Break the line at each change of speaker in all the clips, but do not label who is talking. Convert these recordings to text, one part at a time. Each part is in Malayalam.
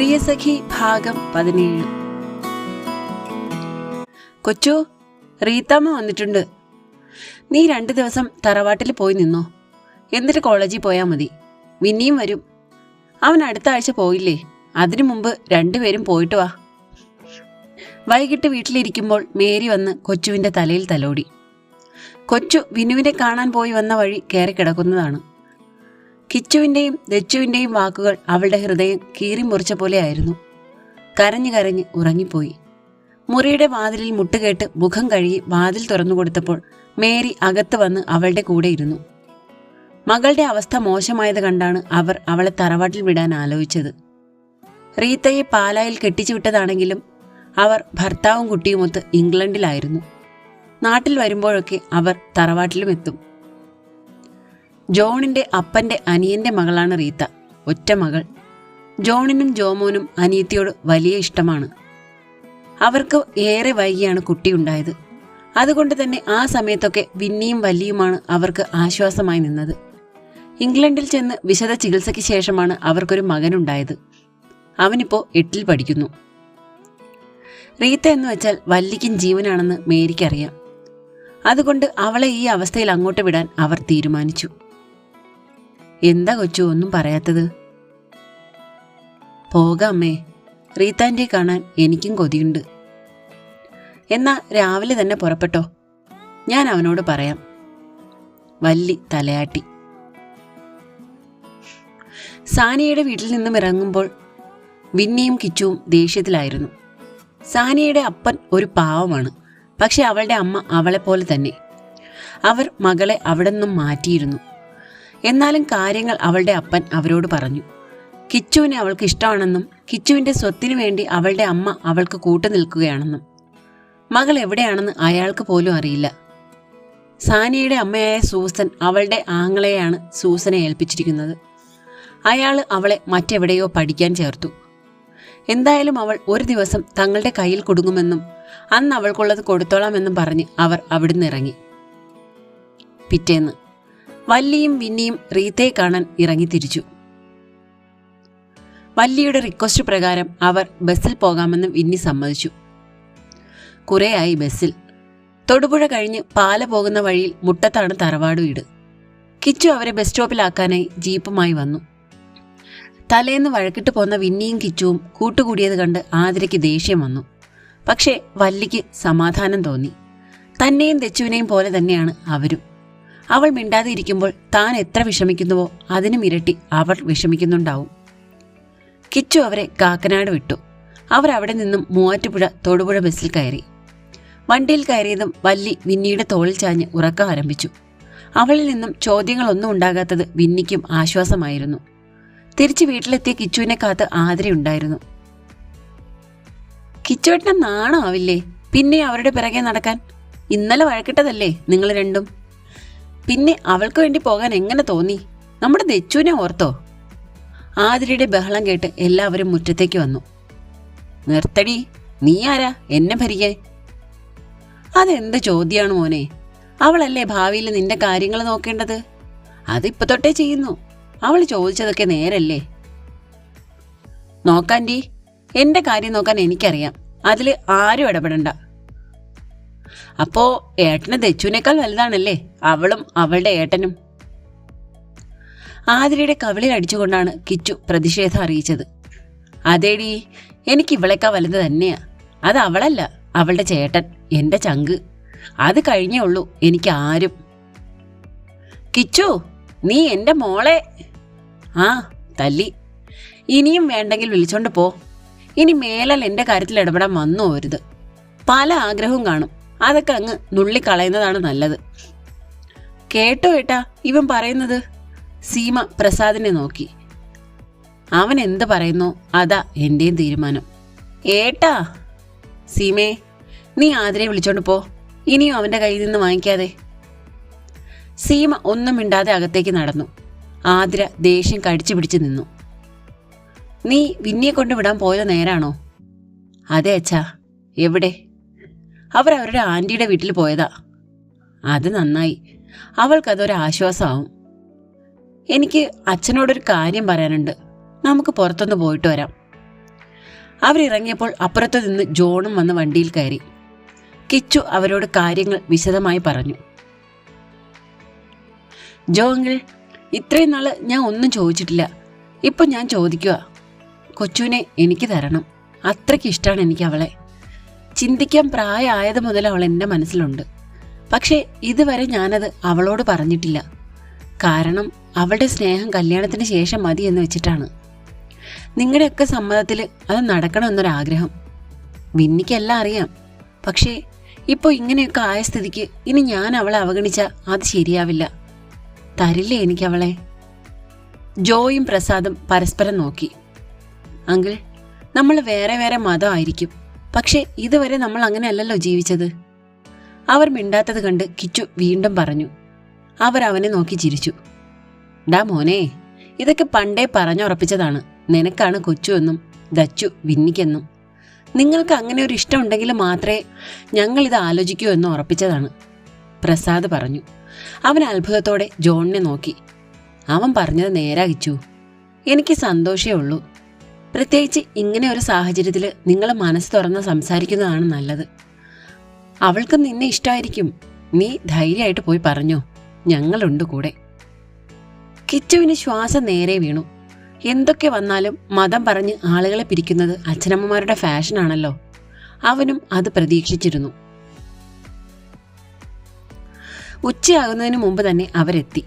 പ്രിയസഖി ഭാഗം പതിനേഴ്. കൊച്ചു റീത്താമ്മ വന്നിട്ടുണ്ട്. നീ രണ്ട് ദിവസം തറവാട്ടിൽ പോയി നിന്നോ? എന്നിട്ട് കോളേജിൽ പോയാൽ മതി. വിന്നിയും വരും. അവൻ അടുത്ത ആഴ്ച പോയില്ലേ? അതിനു മുമ്പ് രണ്ടുപേരും പോയിട്ട് വാ. വൈകിട്ട് വീട്ടിലിരിക്കുമ്പോൾ മേരി വന്ന് കൊച്ചുവിന്റെ തലയിൽ തലോടി. കൊച്ചു വിനുവിനെ കാണാൻ പോയി വന്ന വഴി കയറി കിടക്കുന്നതാണ് കിച്ചുവിന്റെയും ദച്ചുവിന്റെയും വാക്കുകൾ അവളുടെ ഹൃദയം കീറിമുറിച്ച പോലെയായിരുന്നു. കരഞ്ഞു കരഞ്ഞ് ഉറങ്ങിപ്പോയി. മുറിയുടെ വാതിലിൽ മുട്ടുകേട്ട് മുഖം കഴുകി വാതിൽ തുറന്നു കൊടുത്തപ്പോൾ മേരി അകത്ത് വന്ന് അവളുടെ കൂടെ ഇരുന്നു. മകളുടെ അവസ്ഥ മോശമായത് കണ്ടാണ് അവർ അവളെ തറവാട്ടിൽ വിടാൻ ആലോചിച്ചത്. റീത്തയെ പാലായിൽ കെട്ടിച്ചു വിട്ടതാണെങ്കിലും അവർ ഭർത്താവും കുട്ടിയുമൊത്ത് ഇംഗ്ലണ്ടിലായിരുന്നു. നാട്ടിൽ വരുമ്പോഴൊക്കെ അവർ തറവാട്ടിലും എത്തും. ജോണിന്റെ അപ്പന്റെ അനിയന്റെ മകളാണ് റീത്ത ഒറ്റ മകൾ. ജോണിനും ജോമോനും അനിയത്തിയോട് വലിയ ഇഷ്ടമാണ്. അവർക്ക് ഏറെ വൈകിയാണ് കുട്ടിയുണ്ടായത്. അതുകൊണ്ട് തന്നെ ആ സമയത്തൊക്കെ വിന്നിയും വല്ലിയുമാണ് അവർക്ക് ആശ്വാസമായി നിന്നത്. ഇംഗ്ലണ്ടിൽ ചെന്ന് വിശദ ചികിത്സയ്ക്ക് ശേഷമാണ് അവർക്കൊരു മകനുണ്ടായത്. അവനിപ്പോ എട്ടിൽ പഠിക്കുന്നു. റീത്ത എന്ന് വെച്ചാൽ വല്ലിക്കും ജീവനാണെന്ന് മേരിക്കറിയാം. അതുകൊണ്ട് അവളെ ഈ അവസ്ഥയിൽ അങ്ങോട്ട് വിടാൻ അവർ തീരുമാനിച്ചു. എന്താ കൊച്ചു ഒന്നും പറയാത്തത്? പോകാമേ റീത്താന്റെ കാണാൻ എനിക്കും കൊതിയുണ്ട്. എന്നാ രാവിലെ തന്നെ പുറപ്പെട്ടോ. ഞാൻ അവനോട് പറയാം. വല്ലി തലയാട്ടി. സാനിയയുടെ വീട്ടിൽ നിന്നും ഇറങ്ങുമ്പോൾ വിന്നിയും കിച്ചുവും ദേഷ്യത്തിലായിരുന്നു. സാനിയയുടെ അപ്പൻ ഒരു പാവമാണ്. പക്ഷെ അവളുടെ അമ്മ അവളെപ്പോലെ തന്നെ. അവർ മകളെ അവിടെ നിന്നും മാറ്റിയിരുന്നു. എന്നാലും കാര്യങ്ങൾ അവളുടെ അപ്പൻ അവരോട് പറഞ്ഞു. കിച്ചുവിനെ അവൾക്ക് ഇഷ്ടമാണെന്നും കിച്ചുവിന്റെ സ്വത്തിനു വേണ്ടി അവളുടെ അമ്മ അവൾക്ക് കൂട്ടു നിൽക്കുകയാണെന്നും. മകൾ എവിടെയാണെന്ന് അയാൾക്ക് പോലും അറിയില്ല. സാനിയയുടെ അമ്മയായ സൂസൻ അവളുടെ ആങ്ങളെയാണ് സൂസനെ ഏൽപ്പിച്ചിരിക്കുന്നത്. അയാൾ അവളെ മറ്റെവിടെയോ പഠിക്കാൻ ചേർത്തു. എന്തായാലും അവൾ ഒരു ദിവസം തങ്ങളുടെ കയ്യിൽ കൊടുങ്ങുമെന്നും അന്ന് അവൾക്കുള്ളത് കൊടുത്തോളാമെന്നും പറഞ്ഞ് അവർ അവിടുന്ന് ഇറങ്ങി. പിറ്റേന്ന്. വല്ലിയും വിന്നിയും റീത്തയെ കാണാൻ ഇറങ്ങി തിരിച്ചു. വല്ലിയുടെ റിക്വസ്റ്റ് പ്രകാരം അവർ ബസ്സിൽ പോകാമെന്ന് വിന്നി സമ്മതിച്ചു. കുറേയായി ബസ്സിൽ. തൊടുപുഴ കഴിഞ്ഞ് പാല പോകുന്ന വഴിയിൽ മുട്ടത്താണ് തറവാട് വീട്. കിച്ചു അവരെ ബസ് സ്റ്റോപ്പിലാക്കാനായി ജീപ്പുമായി വന്നു. തലേന്ന് വഴക്കിട്ട് പോന്ന വിന്നിയും കിച്ചുവും കൂട്ടുകൂടിയത് കണ്ട് ആതിരയ്ക്ക് ദേഷ്യം വന്നു. പക്ഷേ വല്ലിക്ക് സമാധാനം തോന്നി. തന്നെയും തെച്ചുവിനെയും പോലെ തന്നെയാണ് അവരും. അവൾ മിണ്ടാതെ ഇരിക്കുമ്പോൾ താൻ എത്ര വിഷമിക്കുന്നുവോ അതിനും ഇരട്ടി അവൾ വിഷമിക്കുന്നുണ്ടാവും. കിച്ചു അവരെ കാക്കനാട് വിട്ടു. അവർ അവിടെ നിന്നും മൂവാറ്റുപുഴ തൊടുപുഴ ബസ്സിൽ കയറി. വണ്ടിയിൽ കയറിയതും വല്ലി വിന്നിയുടെ തോളിൽ ചാഞ്ഞ് ഉറക്കം ആരംഭിച്ചു. അവളിൽ നിന്നും ചോദ്യങ്ങളൊന്നും ഉണ്ടാകാത്തത് വിന്നിക്കും ആശ്വാസമായിരുന്നു. തിരിച്ച് വീട്ടിലെത്തിയ കിച്ചുവിനെ കാത്ത് ആതിരയുണ്ടായിരുന്നു കിച്ചുവേട്ടനെ നാണമാവില്ലേ? പിന്നെ അവരുടെ പിറകെ നടക്കാൻ? ഇന്നലെ വഴക്കിട്ടതല്ലേ നിങ്ങൾ രണ്ടും? പിന്നെ അവൾക്ക് വേണ്ടി പോകാൻ എങ്ങനെ തോന്നി? നമ്മുടെ ദച്ചുവിനെ ഓർത്തോ? ആതിരയുടെ ബഹളം കേട്ട് എല്ലാവരും മുറ്റത്തേക്ക് വന്നു. നിർത്തടി നീ ആരാ? എന്നെ ഭരിക്കാൻ അതെന്ത് ചോദ്യമാണ് മോനെ? അവളല്ലേ ഭാവിയിൽ നിന്റെ കാര്യങ്ങൾ നോക്കേണ്ടത്? അതിപ്പോ തൊട്ടേ ചെയ്യുന്നു. അവൾ ചോദിച്ചതൊക്കെ നേരല്ലേ? നോക്കാൻഡി എന്റെ കാര്യം നോക്കാൻ എനിക്കറിയാം. അതിൽ ആരും ഇടപെടണ്ട. അപ്പോ ഏട്ടന് ദച്ചുവിനേക്കാൾ വലുതാണല്ലേ? അവളും അവളുടെ ഏട്ടനും. ആതിരയുടെ കവിളിൽ അടിച്ചുകൊണ്ടാണ് കിച്ചു പ്രതിഷേധം അറിയിച്ചത്. അതേടി എനിക്ക് ഇവളേക്കാ വലുത് തന്നെയാ. അത് അവളല്ല അവളുടെ ചേട്ടൻ എന്റെ ചങ്ക്. അത് കഴിഞ്ഞേ ഉള്ളൂ എനിക്ക് ആരും. കിച്ചു നീ എന്റെ മോളെ. ആ തല്ലി. ഇനിയും വേണ്ടെങ്കിൽ വിളിച്ചോണ്ട് പോ. ഇനി മേലാൽ എന്റെ കാര്യത്തിൽ ഇടപെടാൻ വന്നു പോരുത് പല ആഗ്രഹവും കാണും. അതൊക്കെ അങ്ങ് നുള്ളിക്കളയുന്നതാണ് നല്ലത്. കേട്ടോ ഏട്ടാ ഇവൻ പറയുന്നത്? സീമ പ്രസാദിനെ നോക്കി. അവൻ എന്ത് പറയുന്നു? അതാ എന്റെയും തീരുമാനം. ഏട്ടാ സീമേ നീ ആതിരെ വിളിച്ചോണ്ട് പോ. ഇനിയും അവന്റെ കയ്യിൽ നിന്ന് വാങ്ങിക്കാതെ. സീമ ഒന്നും മിണ്ടാതെ അകത്തേക്ക് നടന്നു. ആതിര ദേഷ്യം കടിച്ചു പിടിച്ചു നിന്നു. നീ വിന്നിയെ കൊണ്ട് വിടാൻ പോയത് നേരാണോ? അതെ അച്ഛാ എവിടെ? അവർ അവരുടെ ആന്റിയുടെ വീട്ടിൽ പോയതാ. അത് നന്നായി. അവൾക്കതൊരു ആശ്വാസമാവും. എനിക്ക് അച്ഛനോടൊരു കാര്യം പറയാനുണ്ട്. നമുക്ക് പുറത്തൊന്ന് പോയിട്ട് വരാം. അവരിറങ്ങിയപ്പോൾ അപ്പുറത്തു നിന്ന് ജോണും വന്ന് വണ്ടിയിൽ കയറി. കിച്ചു അവരോട് കാര്യങ്ങൾ വിശദമായി പറഞ്ഞു. ജോ അങ്കിൾ ഇത്രയും നാൾ ഞാൻ ഒന്നും ചോദിച്ചിട്ടില്ല. ഇപ്പം ഞാൻ ചോദിക്കുക കൊച്ചുവിനെ എനിക്ക് തരണം. അത്രയ്ക്ക് ഇഷ്ടമാണ് എനിക്ക് അവളെ. ചിന്തിക്കാൻ പ്രായമായത് മുതൽ അവൾ എന്റെ മനസ്സിലുണ്ട്. പക്ഷേ ഇതുവരെ ഞാനത് അവളോട് പറഞ്ഞിട്ടില്ല. കാരണം അവളുടെ സ്നേഹം കല്യാണത്തിന് ശേഷം മതി എന്ന് വെച്ചിട്ടാണ്. നിങ്ങളുടെയൊക്കെ സമ്മതത്തിൽ അത് നടക്കണമെന്നൊരാഗ്രഹം വിന്നിക്കെല്ലാം അറിയാം. പക്ഷേ ഇപ്പോൾ ഇങ്ങനെയൊക്കെ ആയ സ്ഥിതിക്ക് ഇനി ഞാൻ അവളെ അവഗണിച്ചാൽ അത് ശരിയാവില്ല. തരില്ലേ എനിക്ക് അവളെ? ജോയും പ്രസാദും പരസ്പരം നോക്കി. അങ്കിൾ നമ്മൾ വേറെ വേറെ മതമായിരിക്കും. പക്ഷേ ഇതുവരെ നമ്മൾ അങ്ങനെയല്ലല്ലോ ജീവിച്ചത്. അവർ മിണ്ടാത്തത് കണ്ട് കിച്ചു വീണ്ടും പറഞ്ഞു. അവർ അവനെ നോക്കി ചിരിച്ചു. ഡാ മോനെ ഇതൊക്കെ പണ്ടേ പറഞ്ഞുറപ്പിച്ചതാണ്. നിനക്കാണ് കൊച്ചു എന്നും ദച്ചു വിന്നിക്കെന്നും. നിങ്ങൾക്ക് അങ്ങനെ ഒരു ഇഷ്ടമുണ്ടെങ്കിൽ മാത്രമേ ഞങ്ങൾ ഇത് ആലോചിക്കൂ എന്ന് ഉറപ്പിച്ചതാണ്. പ്രസാദ് പറഞ്ഞു. അവൻ അത്ഭുതത്തോടെ ജോണിനെ നോക്കി. അവൻ പറഞ്ഞത് നേരാകിച്ചു എനിക്ക് സന്തോഷമേ ഉള്ളൂ. പ്രത്യേകിച്ച് ഇങ്ങനെ ഒരു സാഹചര്യത്തിൽ നിങ്ങൾ മനസ്സ് തുറന്ന് സംസാരിക്കുന്നതാണ് നല്ലത്. അവൾക്ക് നിന്നെ ഇഷ്ടമായിരിക്കും നീ ധൈര്യമായിട്ട് പോയി പറഞ്ഞോ. ഞങ്ങളുണ്ട് കൂടെ. കിച്ചുവിന് ശ്വാസം നേരെ വീണു. എന്തൊക്കെ വന്നാലും മതം പറഞ്ഞ് ആളുകളെ പിരിക്കുന്നത് അച്ഛനമ്മമാരുടെ ഫാഷനാണല്ലോ അവനും അത് പ്രതീക്ഷിച്ചിരുന്നു. ഉച്ചയാകുന്നതിന് മുമ്പ് തന്നെ അവരെത്തി.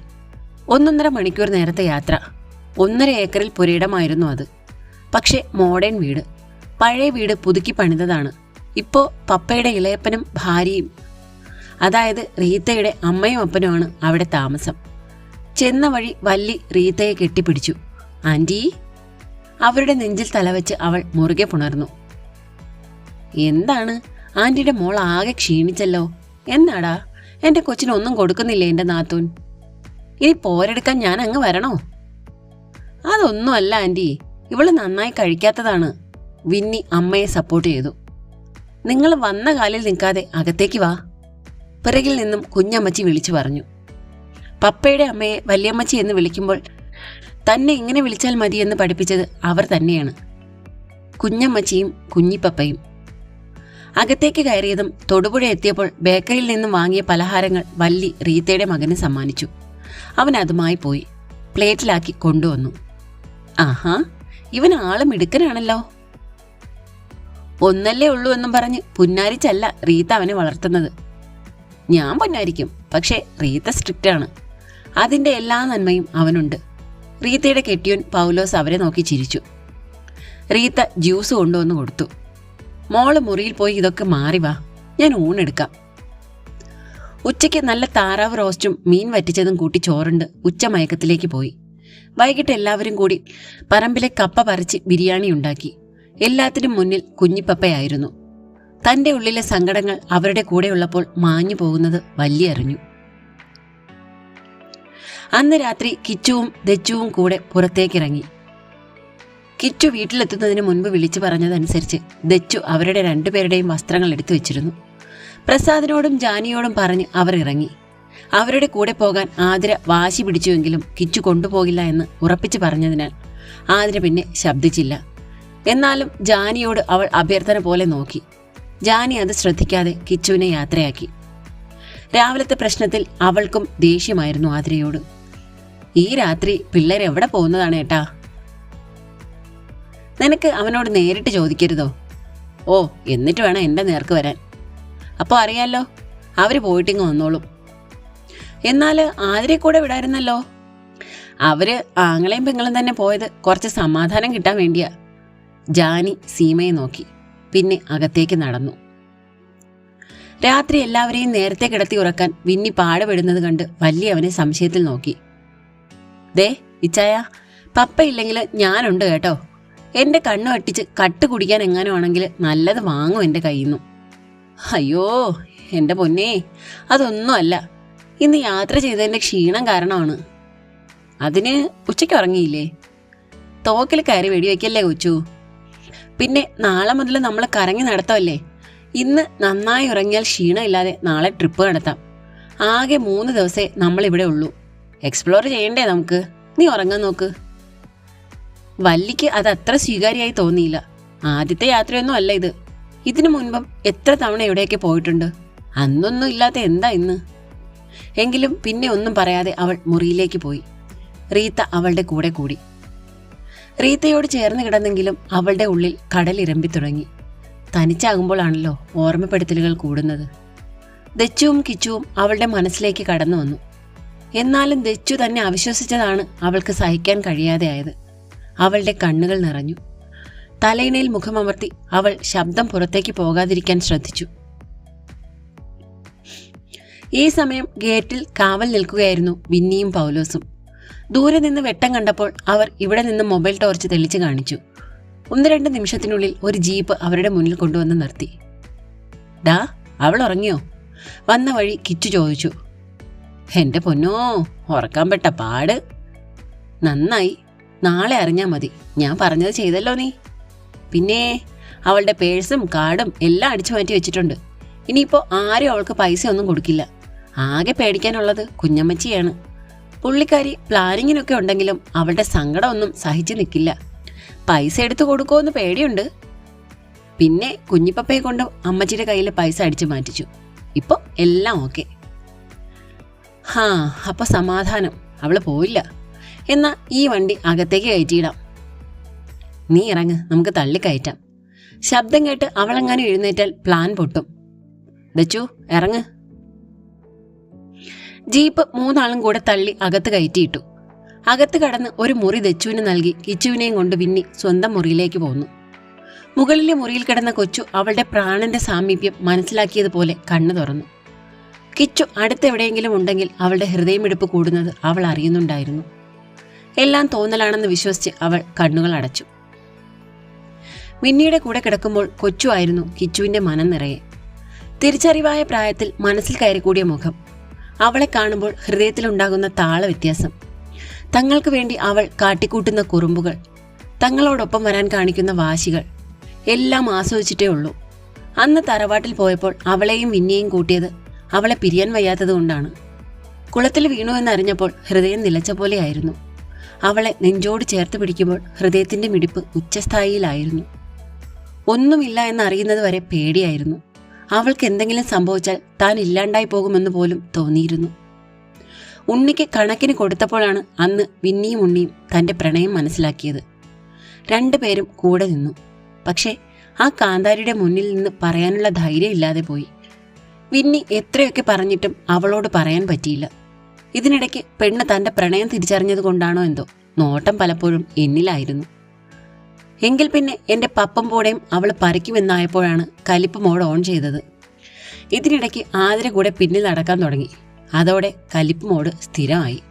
ഒന്നൊന്നര മണിക്കൂർ നേരത്തെ യാത്ര. ഒന്നര ഏക്കറിൽ പുരയിടമായിരുന്നു അത്. പക്ഷേ മോഡേൺ വീട്. പഴയ വീട് പുതുക്കി പണിതതാണ്. ഇപ്പോൾ പപ്പയുടെ ഇളയപ്പനും ഭാര്യയും. അതായത് റീത്തയുടെ അമ്മയും അപ്പനുമാണ് അവിടെ താമസം. ചെന്ന വഴി വല്ലി റീത്തയെ കെട്ടിപ്പിടിച്ചു. ആന്റി അവരുടെ നെഞ്ചിൽ തലവെച്ച് അവൾ മുറുകെ പുണർന്നു. എന്താണ്? ആന്റിയുടെ മോൾ ആകെ ക്ഷീണിച്ചല്ലോ. എന്നാടാ? എന്റെ കൊച്ചിനൊന്നും കൊടുക്കുന്നില്ലേ എന്റെ നാത്തൂൻ? ഇനി പോരെടുക്കാൻ ഞാൻ അങ്ങ് വരണോ? അതൊന്നുമല്ല ആന്റി. ഇവൾ നന്നായി കഴിക്കാത്തതാണ് വിന്നി അമ്മയെ സപ്പോർട്ട് ചെയ്തു. നിങ്ങൾ വന്ന കാലിൽ നിൽക്കാതെ അകത്തേക്ക് വാ. പിറകിൽ നിന്നും കുഞ്ഞമ്മച്ചി വിളിച്ചു പറഞ്ഞു. പപ്പയുടെ അമ്മയെ വല്യമ്മച്ചി എന്ന് വിളിക്കുമ്പോൾ തന്നെ ഇങ്ങനെ വിളിച്ചാൽ മതിയെന്ന് പഠിപ്പിച്ചത് അവർ തന്നെയാണ്. കുഞ്ഞമ്മച്ചിയും കുഞ്ഞിപ്പപ്പയും. അകത്തേക്ക് കയറിയതും തൊടുപുഴ എത്തിയപ്പോൾ ബേക്കറിയിൽ നിന്നും വാങ്ങിയ പലഹാരങ്ങൾ വല്ലി റീത്തയുടെ മകന് സമ്മാനിച്ചു. അവൻ അതുമായി പോയി. പ്ലേറ്റിലാക്കി കൊണ്ടുവന്നു. ആഹാ ഇവൻ ആൾ മിടുക്കനാണല്ലോ. ഒന്നല്ലേ ഉള്ളൂ എന്നും പറഞ്ഞ് പുന്നാരിച്ചല്ല റീത്ത അവനെ വളർത്തുന്നത്. ഞാൻ പൊന്നായിരിക്കും പക്ഷേ റീത്ത സ്ട്രിക്റ്റ് ആണ്. അതിന്റെ എല്ലാ നന്മയും അവനുണ്ട്. റീത്തയുടെ കെട്ടിയോൻ പൗലോസ് അവരെ നോക്കി ചിരിച്ചു. റീത്ത ജ്യൂസ് കൊണ്ടുവന്ന് കൊടുത്തു. മോൾ മുറിയിൽ പോയി ഇതൊക്കെ മാറി വാ ഞാൻ ഊണെടുക്കാം ഉച്ചയ്ക്ക് നല്ല താറാവ് റോസ്റ്റും മീൻ വറ്റിച്ചതും കൂട്ടി ചോറുണ്ട് ഉച്ചമയക്കത്തിലേക്ക് പോയി. വൈകിട്ട് എല്ലാവരും കൂടി പറമ്പിലെ കപ്പ പറിച്ച് ബിരിയാണി ഉണ്ടാക്കി. എല്ലാത്തിനും മുന്നിൽ കുഞ്ഞിപ്പപ്പയായിരുന്നു. തന്റെ ഉള്ളിലെ സങ്കടങ്ങൾ അവരുടെ കൂടെയുള്ളപ്പോൾ മാഞ്ഞു പോകുന്നത് വലിയ അറിഞ്ഞു. അന്ന് രാത്രി കിച്ചുവും ദച്ചുവും കൂടെ പുറത്തേക്കിറങ്ങി. കിച്ചു വീട്ടിലെത്തുന്നതിന് മുൻപ് വിളിച്ചു പറഞ്ഞതനുസരിച്ച് ദച്ചു അവരുടെ രണ്ടുപേരുടെയും വസ്ത്രങ്ങൾ എടുത്തു വെച്ചിരുന്നു. പ്രസാദിനോടും ജാനിയോടും പറഞ്ഞ് അവർ ഇറങ്ങി. അവരുടെ കൂടെ പോകാൻ ആതിര വാശി പിടിച്ചുവെങ്കിലും കിച്ചു കൊണ്ടുപോകില്ല എന്ന് ഉറപ്പിച്ചു പറഞ്ഞതിനാൽ ആതിര പിന്നെ ശബ്ദിച്ചില്ല. എന്നാലും ജാനിയോട് അവൾ അഭ്യർത്ഥന പോലെ നോക്കി. ജാനി അത് ശ്രദ്ധിക്കാതെ കിച്ചുവിനെ യാത്രയാക്കി. രാവിലത്തെ പ്രശ്നത്തിൽ അവൾക്കും ദേഷ്യമായിരുന്നു ആതിരയോട്. ഈ രാത്രി പിള്ളേർ എവിടെ പോകുന്നതാണ് ഏട്ടാ? നിനക്ക് അവനോട് നേരിട്ട് ചോദിക്കരുതോ? ഓ എന്നിട്ട് വേണം എന്റെ നേർക്ക് വരാൻ. അപ്പോൾ അറിയാലോ അവർ പോയിട്ടിങ്ങ് വന്നോളും. എന്നാൽ ആതിരെ കൂടെ വിടായിരുന്നല്ലോ. അവർ ആങ്ങളെയും പെങ്ങളും തന്നെ പോയത് കുറച്ച് സമാധാനം കിട്ടാൻ വേണ്ടിയാ. ജാനി സീമയെ നോക്കി. പിന്നെ അകത്തേക്ക് നടന്നു. രാത്രി എല്ലാവരെയും നേരത്തെ കിടത്തി ഉറക്കാൻ വിന്നി പാടുപെടുന്നത് കണ്ട് വല്യ അവനെ സംശയത്തിൽ നോക്കി. ദേ ഇച്ചായ പപ്പ ഇല്ലെങ്കിൽ ഞാനുണ്ട് കേട്ടോ. എന്റെ കണ്ണു വെട്ടിച്ച് കട്ട് കുടിക്കാൻ എങ്ങാനും ആണെങ്കിൽ നല്ലത് വാങ്ങും എന്റെ കയ്യിൽ നിന്നും അയ്യോ എന്റെ പൊന്നേ അതൊന്നും അല്ല. ഇന്ന് യാത്ര ചെയ്തതിന്റെ ക്ഷീണം കാരണമാണ്. അതിന് ഉച്ചയ്ക്ക് ഉറങ്ങിയില്ലേ? തോക്കിൽ കയറി വെടിവെക്കല്ലേ കൊച്ചു? പിന്നെ നാളെ മുതൽ നമ്മൾ കറങ്ങി നടത്തമല്ലേ ഇന്ന് നന്നായി ഉറങ്ങിയാൽ ക്ഷീണമില്ലാതെ നാളെ ട്രിപ്പ് നടത്താം. ആകെ മൂന്ന് ദിവസേ നമ്മളിവിടെ ഉള്ളൂ. എക്സ്പ്ലോർ ചെയ്യണ്ടേ നമുക്ക്? നീ ഉറങ്ങാൻ നോക്ക്. വല്ലിക്ക് അത് അത്ര സ്വീകാര്യമായി തോന്നിയില്ല. ആദ്യത്തെ യാത്രയൊന്നും അല്ല ഇത്. ഇതിനു മുൻപും എത്ര തവണ എവിടെയൊക്കെ പോയിട്ടുണ്ട്? അന്നൊന്നും ഇല്ലാത്ത എന്താ ഇന്ന്? എങ്കിലും പിന്നെ ഒന്നും പറയാതെ അവൾ മുറിയിലേക്ക് പോയി. റീത്ത അവളുടെ കൂടെ കൂടി. റീത്തയോട് ചേർന്ന് കിടന്നെങ്കിലും അവളുടെ ഉള്ളിൽ കടൽ കടലിരമ്പി തുടങ്ങി. തനിച്ചാകുമ്പോഴാണല്ലോ ഓർമ്മപ്പെടുത്തലുകൾ കൂടുന്നത്. ദച്ചുവും കിച്ചുവും അവളുടെ മനസ്സിലേക്ക് കടന്നു വന്നു. എന്നാലും ദച്ചു തന്നെ അവിശ്വസിച്ചതാണ് അവൾക്ക് സഹിക്കാൻ കഴിയാതെയായത് അവളുടെ കണ്ണുകൾ നിറഞ്ഞു. തലയിണയിൽ മുഖമമർത്തി അവൾ ശബ്ദം പുറത്തേക്ക് പോകാതിരിക്കാൻ ശ്രദ്ധിച്ചു. ഈ സമയം ഗേറ്റിൽ കാവൽ നിൽക്കുകയായിരുന്നു വിന്നിയും പൗലോസും. ദൂരെ നിന്ന് വെട്ടം കണ്ടപ്പോൾ അവർ ഇവിടെ നിന്ന് മൊബൈൽ ടോർച്ച് തെളിച്ച് കാണിച്ചു. ഒന്ന് രണ്ട് നിമിഷത്തിനുള്ളിൽ ഒരു ജീപ്പ് അവരുടെ മുന്നിൽ കൊണ്ടുവന്ന് നിർത്തി. ഡാ അവൾ ഉറങ്ങിയോ? വന്ന വഴി കിച്ചു ചോദിച്ചു. എന്റെ പൊന്നോ ഉറക്കാൻ പെട്ട പാട്. നന്നായി. നാളെ അറിഞ്ഞാൽ മതി. ഞാൻ പറഞ്ഞത് ചെയ്തല്ലോ നീ. പിന്നെ അവളുടെ പേഴ്സും കാർഡും എല്ലാം അടിച്ചു മാറ്റി വെച്ചിട്ടുണ്ട്. ഇനിയിപ്പോൾ ആരും അവൾക്ക് പൈസ ഒന്നും കൊടുക്കില്ല. ആകെ പേടിക്കാനുള്ളത് കുഞ്ഞമ്മച്ചിയാണ്. പുള്ളിക്കാരി പ്ലാനിങ്ങിനൊക്കെ ഉണ്ടെങ്കിലും അവളുടെ സങ്കടമൊന്നും സഹിച്ചു നിൽക്കില്ല. പൈസ എടുത്തു കൊടുക്കുമെന്ന് പേടിയുണ്ട്. പിന്നെ കുഞ്ഞിപ്പപ്പയെ കൊണ്ട് അമ്മച്ചിയുടെ കയ്യിൽ പൈസ അടിച്ചു മാറ്റിച്ചു. ഇപ്പോൾ എല്ലാം ഓക്കെ. ഹാ അപ്പോൾ സമാധാനം. അവൾ പോയില്ല. എന്നാൽ ഈ വണ്ടി അകത്തേക്ക് കയറ്റിയിടാം. നീ ഇറങ്ങ് നമുക്ക് തള്ളിക്കയറ്റാം. ശബ്ദം കേട്ട് അവളെങ്ങാനും എഴുന്നേറ്റാൽ പ്ലാൻ പൊട്ടും. ദച്ചു ഇറങ്ങ്. ജീപ്പ് മൂന്നാളും കൂടെ തള്ളി അകത്ത് കയറ്റിയിട്ടു. അകത്ത് കടന്ന് ഒരു മുറി ദച്ചുവിന് നൽകി കിച്ചുവിനെയും കൊണ്ട് വിന്നി സ്വന്തം മുറിയിലേക്ക് പോന്നു. മുകളിലെ മുറിയിൽ കിടന്ന കൊച്ചു അവളുടെ പ്രാണന്റെ സാമീപ്യം മനസ്സിലാക്കിയതുപോലെ കണ്ണു തുറന്നു. കിച്ചു അടുത്തെവിടെയെങ്കിലും ഉണ്ടെങ്കിൽ അവളുടെ ഹൃദയമിടിപ്പ് കൂടുന്നത് അവൾ അറിയുന്നുണ്ടായിരുന്നു. എല്ലാം തോന്നലാണെന്ന് വിശ്വസിച്ച് അവൾ കണ്ണുകൾ അടച്ചു. വിന്നിയുടെ കൂടെ കിടക്കുമ്പോൾ കൊച്ചു ആയിരുന്നു കിച്ചുവിന്റെ മനം നിറയെ. തിരിച്ചറിവായ പ്രായത്തിൽ മനസ്സിൽ കയറിക്കൂടിയ മുഖം. അവളെ കാണുമ്പോൾ ഹൃദയത്തിലുണ്ടാകുന്ന താള വ്യത്യാസം. തങ്ങൾക്ക് വേണ്ടി അവൾ കാട്ടിക്കൂട്ടുന്ന കുറുമ്പുകൾ തങ്ങളോടൊപ്പം വരാൻ കാണിക്കുന്ന വാശികൾ എല്ലാം ആസ്വദിച്ചിട്ടേ ഉള്ളൂ. അന്ന് തറവാട്ടിൽ പോയപ്പോൾ അവളെയും വിന്നെയും കൂട്ടിയത് അവളെ പിരിയാൻ വയ്യാത്തത് കൊണ്ടാണ്. കുളത്തിൽ വീണു എന്നറിഞ്ഞപ്പോൾ ഹൃദയം നിലച്ച പോലെയായിരുന്നു. അവളെ നെഞ്ചോട് ചേർത്ത് പിടിക്കുമ്പോൾ ഹൃദയത്തിന്റെ മിടിപ്പ് ഉച്ചസ്ഥായിയിലായിരുന്നു. ഒന്നുമില്ല എന്നറിയുന്നത് വരെ പേടിയായിരുന്നു. അവൾക്ക് എന്തെങ്കിലും സംഭവിച്ചാൽ താൻ ഇല്ലാണ്ടായി പോകുമെന്ന് പോലും തോന്നിയിരുന്നു. ഉണ്ണിക്ക് കണക്കിന് കൊടുത്തപ്പോഴാണ് അന്ന് വിന്നിയും ഉണ്ണിയും തന്റെ പ്രണയം മനസ്സിലാക്കിയത്. രണ്ടുപേരും കൂടെ നിന്നു. പക്ഷേ ആ കാന്താരിയുടെ മുന്നിൽ നിന്ന് പറയാനുള്ള ധൈര്യം ഇല്ലാതെ പോയി. വിന്നി എത്രയൊക്കെ പറഞ്ഞിട്ടും അവളോട് പറയാൻ പറ്റിയില്ല. ഇതിനിടയ്ക്ക് പെണ്ണ് തന്റെ പ്രണയം തിരിച്ചറിഞ്ഞത് കൊണ്ടാണോ എന്തോ നോട്ടം പലപ്പോഴും എന്നിലായിരുന്നു. എങ്കിൽ പിന്നെ എന്റെ പപ്പം പോടെയും അവൾ പറിക്കുമെന്നായപ്പോഴാണ് കലിപ്പ് മോഡ് ഓൺ ചെയ്തത്. ഇതിനിടയ്ക്ക് ആതിര കൂടെ പിന്നിൽ നടക്കാൻ തുടങ്ങി. അതോടെ കലിപ്പ് മോഡ് സ്ഥിരമായി.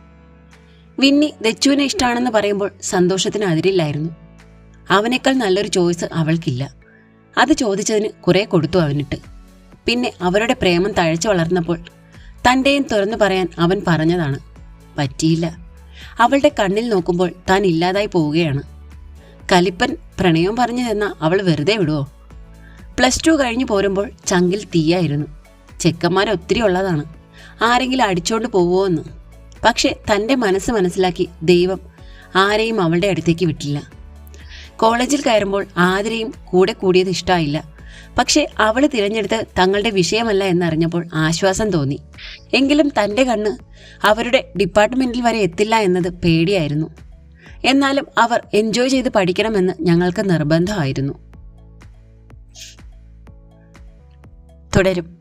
വിന്നി ദച്ചുവിനെ ഇഷ്ടമാണെന്ന് പറയുമ്പോൾ സന്തോഷത്തിന് അതിരില്ലായിരുന്നു. അവനേക്കാൾ നല്ലൊരു ചോയ്സ് അവൾക്കില്ല. അത് ചോദിച്ചതിന് കുറേ കൊടുത്തു അവനിട്ട്. പിന്നെ അവരുടെ പ്രേമം തഴച്ചു വളർന്നപ്പോൾ തന്റെയും തുറന്നു പറയാൻ അവൻ പറഞ്ഞതാണ് പറ്റിയില്ല. അവളുടെ കണ്ണിൽ നോക്കുമ്പോൾ താൻ ഇല്ലാതായി പോവുകയാണ്. കലിപ്പൻ പ്രണയം പറഞ്ഞു തന്ന അവൾ വെറുതെ വിടുവോ? പ്ലസ് ടു കഴിഞ്ഞു പോരുമ്പോൾ ചങ്കിൽ തീയായിരുന്നു. ചെക്കന്മാർ ഒത്തിരി ഉള്ളതാണ്. ആരെങ്കിലും അടിച്ചോണ്ട് പോവുമോ എന്ന് പക്ഷെ തന്റെ മനസ്സ് മനസ്സിലാക്കി ദൈവം ആരെയും അവളുടെ അടുത്തേക്ക് വിട്ടില്ല. കോളേജിൽ കയറുമ്പോൾ ആതിരയും കൂടെ കൂടിയത് ഇഷ്ടമായില്ല പക്ഷെ അവൾ തിരഞ്ഞെടുത്ത് തങ്ങളുടെ വിഷയമല്ല എന്നറിഞ്ഞപ്പോൾ ആശ്വാസം തോന്നി. എങ്കിലും തന്റെ കണ്ണ് അവരുടെ ഡിപ്പാർട്ട്മെന്റിൽ വരെ എത്തില്ല എന്നത് പേടിയായിരുന്നു. എന്നാലും അവർ എൻജോയ് ചെയ്ത് പഠിക്കണമെന്ന് ഞങ്ങൾക്ക് നിർബന്ധമായിരുന്നു. തുടരും.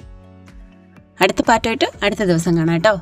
അടുത്ത പാട്ടുമായിട്ട് അടുത്ത ദിവസം കാണാം കേട്ടോ.